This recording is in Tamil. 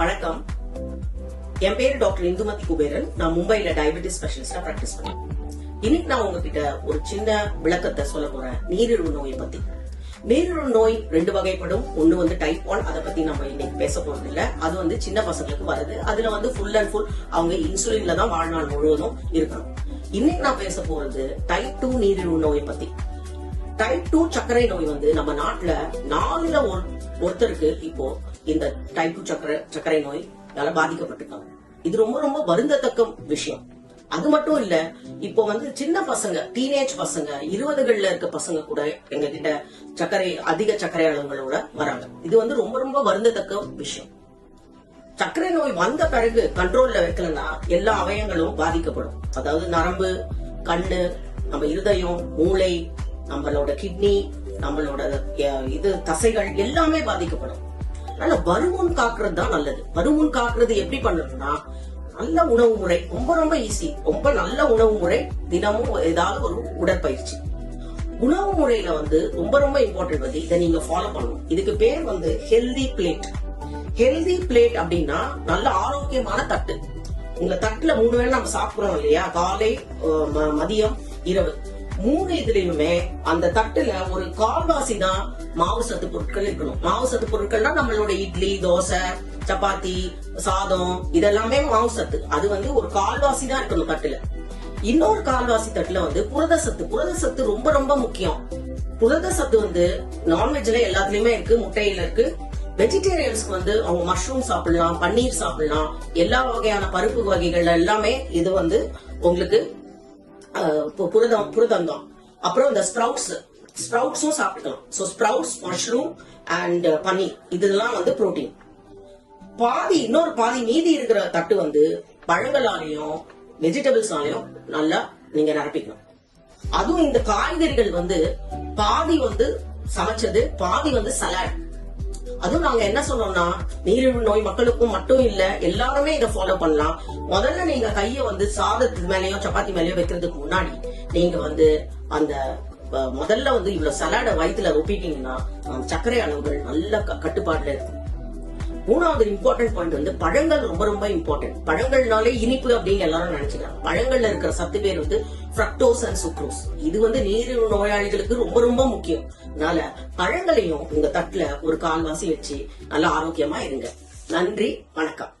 வணக்கம். என் பேரு டாக்டர் இந்துமதி குபேரன். நான் மும்பைல டயபெட்டிஸ் ஸ்பெஷலிஸ்டா பிராக்டிஸ் பண்ணேன் இன்னைக்கு நான் உங்ககிட்ட ஒரு சின்ன விளக்கத்தை சொல்ல போறேன். நீரிழிவு நோயை பத்தி. நீரிழிவு நோய் ரெண்டு வகைப்படும். ஒண்ணு வந்து டைப் ஒன் அதை பத்தி நம்ம இன்னைக்கு பேச போறது இல்ல அது வந்து சின்ன பசங்களுக்கு வருது அதுல வந்து ஃபுல் அண்ட் ஃபுல் அவங்க இன்சுலின்ல தான் வாழ்நாள் முழுவதும் இருக்கணும். இன்னைக்கு நான் பேச போறது டைப் டூ நீரிழிவு நோயை பத்தி. டைப் டூ சர்க்கரை நோய் வந்து நம்ம நாட்டுல நாலுல ஒரு ஒருத்தருக்கு இப்போ இந்த டைப் டூ சர்க்கரை சர்க்கரை நோயால பாதிக்கப்பட்டிருக்காங்க. இது ரொம்ப ரொம்ப வருந்தத்தக்க விஷயம். அது மட்டும் இல்ல இப்போ வந்து சின்ன பசங்க டீனேஜ் பசங்க இருபதுகள்ல இருக்க பசங்க கூட எங்க கிட்ட சர்க்கரை அதிக சர்க்கரை அளவுகளோட வராங்க. இது வந்து ரொம்ப ரொம்ப வருந்தத்தக்க விஷயம். சர்க்கரை நோய் வந்த பிறகு கண்ட்ரோல்ல வைக்கலன்னா எல்லா அவயங்களும் பாதிக்கப்படும். அதாவது நரம்பு கண்ணு நம்ம இருதயம் மூளை நம்மளோட கிட்னி நம்மளோட இது தசைகள் எல்லாமே பாதிக்கப்படும். அதனால வருமுன் காக்குறது தான் நல்லது. வருமுன் காக்குறது எப்படி பண்ணணும்னா நல்ல உணவு முறை ரொம்ப ரொம்ப ஈஸி ரொம்ப நல்ல உணவு முறை தினமும் ஏதாவது ஒரு உடற்பயிற்சி. உணவு முறையில வந்து ரொம்ப ரொம்ப இம்பார்ட்டன்ட் வந்து இதை நீங்க ஃபாலோ பண்ணணும். இதுக்கு பேர் வந்து ஹெல்தி பிளேட் ஹெல்தி பிளேட் அப்படின்னா நல்ல ஆரோக்கியமான தட்டு. உங்க தட்டுல மூணு வேளை நம்ம சாப்பிடுறோம் இல்லையா? காலை மதியம் இரவு. மூணு இதுலயுமே அந்த தட்டுல ஒரு கால்வாசி தான் மாவு சத்து பொருட்கள் இருக்கணும். மாவு சத்து பொருட்கள்னா நம்மளோட இட்லி தோசை சப்பாத்தி சாதம் இதெல்லாமே மாவு சத்து. அது வந்து ஒரு கால்வாசி தான் இருக்கணும் தட்டுல. இன்னொரு கால்வாசி தட்டுல வந்து புரத சத்து. புரத சத்து ரொம்ப ரொம்ப முக்கியம். புரத சத்து வந்து நான்வெஜ்ல எல்லாத்துலயுமே இருக்கு முட்டையில இருக்கு. வெஜிடேரியன்ஸ்க்கு வந்து அவங்க மஷ்ரூம் சாப்பிடலாம் பன்னீர் சாப்பிடலாம். எல்லா வகையான பருப்பு வகைகள் எல்லாமே இது வந்து உங்களுக்கு புரதம் புரதம் தான் அப்புறம் இந்த ஸ்ப்ரவுட்ஸ் ஸ்ப்ரவுட்ஸும் சாப்பிட்டுக்கலாம். So sprouts mushroom and paneer இதெல்லாம் வந்து புரோட்டீன் பாதி இன்னொரு பாதி மீதி இருக்கிற தட்டு வந்து பழங்களாலையும் வெஜிடபிள்ஸ்னாலையும் நல்லா நீங்க நிரப்பிக்கணும் அதுவும் இந்த காய்கறிகள் வந்து பாதி வந்து சமைச்சது பாதி வந்து சலாட் அதுவும் நாங்க என்ன சொன்னோம்னா நீரிழிவு நோய் மக்களுக்கும் மட்டும் இல்ல எல்லாருமே இதை ஃபாலோ பண்ணலாம். முதல்ல நீங்க கைய வந்து சாதத்து மேலயோ சப்பாத்தி மேலயோ வைக்கிறதுக்கு முன்னாடி நீங்க வந்து அந்த முதல்ல வந்து இவ்வளவு சலாட வயித்துல ஒப்பிட்டீங்கன்னா சர்க்கரை அளவுகள் நல்ல கட்டுப்பாடுல கட்டுப்பாட்டுல இருக்கும். மூணாவது இம்பார்ட்டன்ட் பாயிண்ட் வந்து பழங்கள் ரொம்ப ரொம்ப இம்பார்ட்டன்ட் பழங்கள்னாலே இனிப்பு அப்படின்னு எல்லாரும் நினைச்சுக்கிறாங்க. பழங்கள்ல இருக்கிற சத்து பேர் வந்து ஃப்ரக்டோஸ் அண்ட் சுக்ரோஸ் இது வந்து நீரிழிவு நோயாளிகளுக்கு ரொம்ப ரொம்ப முக்கியம். அதனால பழங்களையும் உங்க தட்டுல ஒரு கால்வாசி வச்சு நல்லா ஆரோக்கியமா இருங்க. நன்றி வணக்கம்.